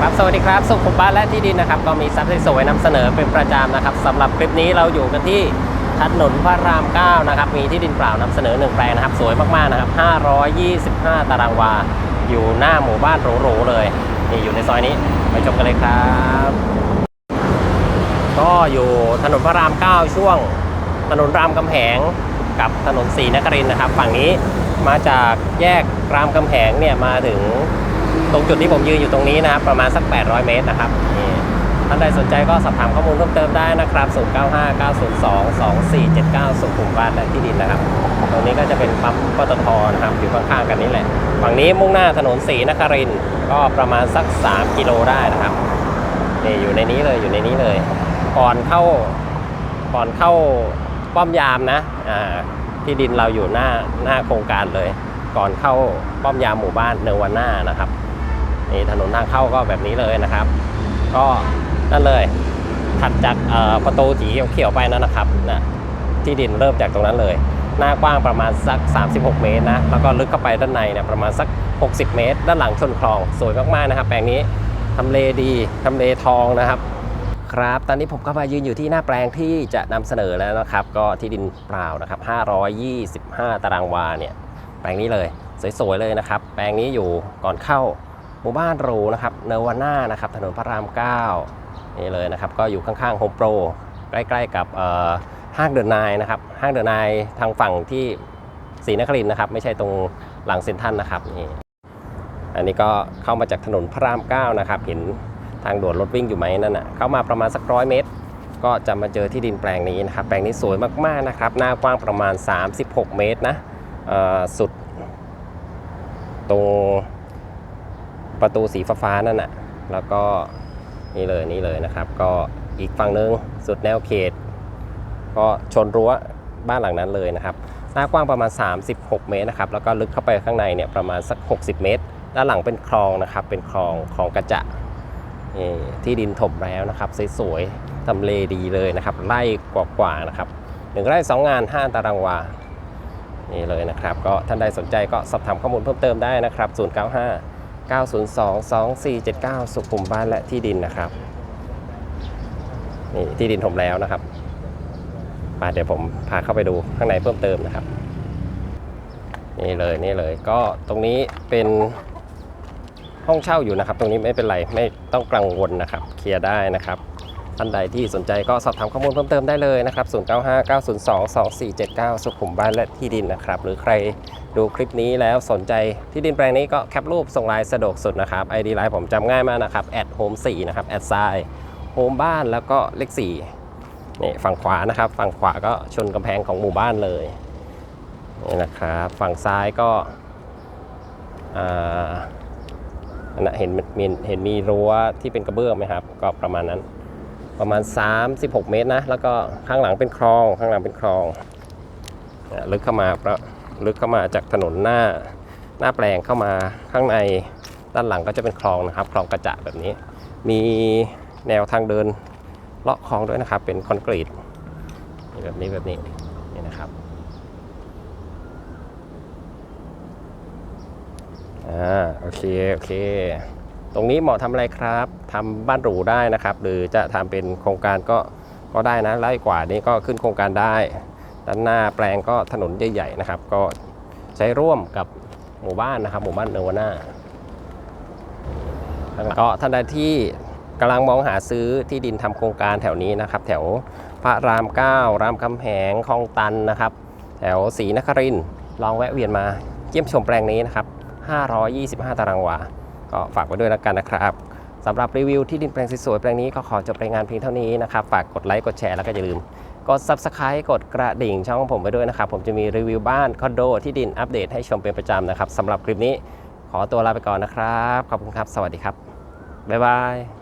ครับสวัสดีครับสุขุมบ้านและที่ดินนะครับ ก็มีซับสวยๆนำเสนอเป็นประจำนะครับสำหรับคลิปนี้เราอยู่กันที่ถนนพระราม 9 นะครับ มีที่ดินเปล่านำเสนอหนึ่งแปลงนะครับ สวยมากๆนะครับ 525 ตารางวา อยู่หน้าหมู่บ้านหรูๆเลย นี่อยู่ในซอยนี้ ไปชมกันเลยครับ ก็อยู่ถนนพระราม 9 ช่วง ถนนรามคำแหงกับถนนศรีนครินทร์นะครับ ฝั่งนี้มาจากแยกรามคำแหงเนี่ยมาถึง ตรงจุดที่ผมยืนอยู่ตรงนี้นะครับประมาณสัก 800 เมตรนะครับท่านใดสนใจก็สอบถามข้อมูลเพิ่มเติมได้นะครับ 0959022479 สุขุมบ้านและที่ดินนะครับ ตรงนี้ก็จะเป็นปั๊มปตทนะครับอยู่ข้างๆกันนี่แหละ ฝั่งนี้มุ่งหน้าถนนศรีนครินก็ประมาณสัก 3 กิโลได้นะครับนี่อยู่ในนี้เลยอยู่ในนี้เลย ก่อนเข้าก่อนเข้าป้อมยามนะ อ่า ที่ดินเราอยู่หน้าหน้าโครงการเลย ก่อนเข้าป้อมยามหมู่บ้านเนวาน่านะครับนี่ถนนทางเข้าก็แบบนี้เลยนะครับ ก็นั่นเลยถัดจากประตูสีเขียวไปนั่นนะครับนะที่ดินเริ่มจากตรงนั้นเลย หน้ากว้างประมาณสัก 36 เมตรนะแล้วก็ลึกเข้าไปด้านในเนี่ยประมาณสัก 60 เมตร ด้านหลังชนคลองสวยมากๆนะครับ แปลงนี้ทำเลดีทำเลทองนะครับครับตอนนี้ผมก็มายืนอยู่ที่หน้าแปลงที่จะนำเสนอแล้วนะครับ ก็ที่ดินเปล่านะครับ 525 ตารางวาเนี่ย แปลงนี้เลยสวยๆเลยนะครับ แปลงนี้อยู่ก่อนเข้าหมู่บ้านรูนะครับเนวาน่านะครับถนนพระราม 9 นี่เลยนะครับ ก็อยู่ข้างๆโฮมโปรใกล้ๆกับห้างเดอะนายนะครับ ห้างเดอะนายทางฝั่งที่ศรีนครินนะครับ ไม่ใช่ตรงหลังเซ็นทรัลนะครับนี่อันนี้ก็เข้ามาจากถนนพระราม 9 นะครับ เห็นทางด่วนรถวิ่งอยู่ไหมนั่นน่ะเข้ามาประมาณสักร้อยเมตร ก็จะมาเจอที่ดินแปลงนี้นะครับ แปลงนี้สวยมากๆนะครับ หน้ากว้างประมาณ 36 เมตรนะ สุดตรงประตูสีฟ้าๆนั่นน่ะ แล้วก็นี่เลยนี่เลยนะครับ ก็อีกฝั่งนึงสุดแนวเขต ก็ชนรั้วบ้านหลังนั้นเลยนะครับ หน้ากว้างประมาณ 36 เมตรนะครับ แล้วก็ลึกเข้าไปข้างในเนี่ยประมาณสัก 60 เมตร ด้านหลังเป็นคลองนะครับ เป็นคลองคลองกระจะที่ดินถมแล้วนะครับ สวยๆทำเลดีเลยนะครับไล่กว่าๆนะครับหนึ่งไร่สองงาน 5 ตารางวา นี่เลยนะครับ ก็ท่านใดสนใจก็สอบถามข้อมูลเพิ่มเติมได้นะครับ 095 902 2479 สุขุมบ้านและที่ดินนะครับนี่ที่ดินถมแล้วนะครับมาเดี๋ยวผมพาเข้าไปดูข้างในเพิ่มเติมนะครับ นี่เลยนี่เลย ก็ตรงนี้เป็นห้องเช่าอยู่นะครับ ตรงนี้ไม่เป็นไรไม่ต้องกังวลนะครับ เคลียร์ได้นะครับ ท่านใดที่สนใจก็สอบถามข้อมูลเพิ่มเติมได้เลยนะครับ 0959022479 สุขุมบ้านและที่ดินนะครับ หรือใครดูคลิปนี้แล้วสนใจที่ดินแปลงนี้ก็แคปรูปส่งไลน์สะดวกสุดนะครับ ID ไลน์ผมจำง่ายมากนะครับแอดโฮม4นะครับแอดไซโฮมบ้านแล้วก็เลข4นี่ฝั่งขวานะครับ ฝั่งขวาก็ชนกำแพงของหมู่บ้านเลยนี่นะครับฝั่งซ้ายก็อ่าอันนะเห็นมีเห็นมีรั้วที่เป็นกระเบื้องไหมครับ ก็ประมาณนั้น ประมาณ 36 เมตรนะ แล้วก็ข้างหลังเป็นคลอง ข้างหลังเป็นคลองลึกเข้ามาประลึกเข้ามาจากถนนหน้าหน้าแปลงเข้ามาข้างในด้านหลังก็จะเป็นคลองนะครับ คลองกระจะแบบนี้ มีแนวทางเดินเลาะคลองด้วยนะครับ เป็นคอนกรีตแบบนี้แบบนี้นี่นะครับอ่าโอเค โอเค ตรงนี้เหมาะทำอะไรครับทำบ้านหรูได้นะครับ หรือจะทำเป็นโครงการก็ก็ได้นะไล่กว่านี้ก็ขึ้นโครงการได้ ด้านหน้าแปลงก็ถนนใหญ่ๆนะครับ ก็ใช้ร่วมกับหมู่บ้านนะครับ หมู่บ้านเนวาน่าก็ท่านใดที่กำลังมองหาซื้อที่ดินทำโครงการแถวนี้นะครับ แถวพระราม9รามคำแหงคลองตันนะครับ แถวศรีนครินทร์ลองแวะเวียนมาเยี่ยมชมแปลงนี้นะครับ 525 ตารางวา ก็ฝากไว้ด้วยแล้วกันนะครับสำหรับรีวิวที่ดินแปลงสวยๆแปลงนี้ก็ขอจบรายงานเพียงเท่านี้นะครับ ฝากกดไลค์กดแชร์แล้วก็อย่าลืม กด Subscribe กดกระดิ่งช่องผมไปด้วยนะครับ ผมจะมีรีวิวบ้านคอนโดที่ดินอัปเดตให้ชมเป็นประจำนะครับสำหรับคลิปนี้ขอตัวลาไปก่อนนะครับ ขอบคุณครับ สวัสดีครับ บ๊ายบาย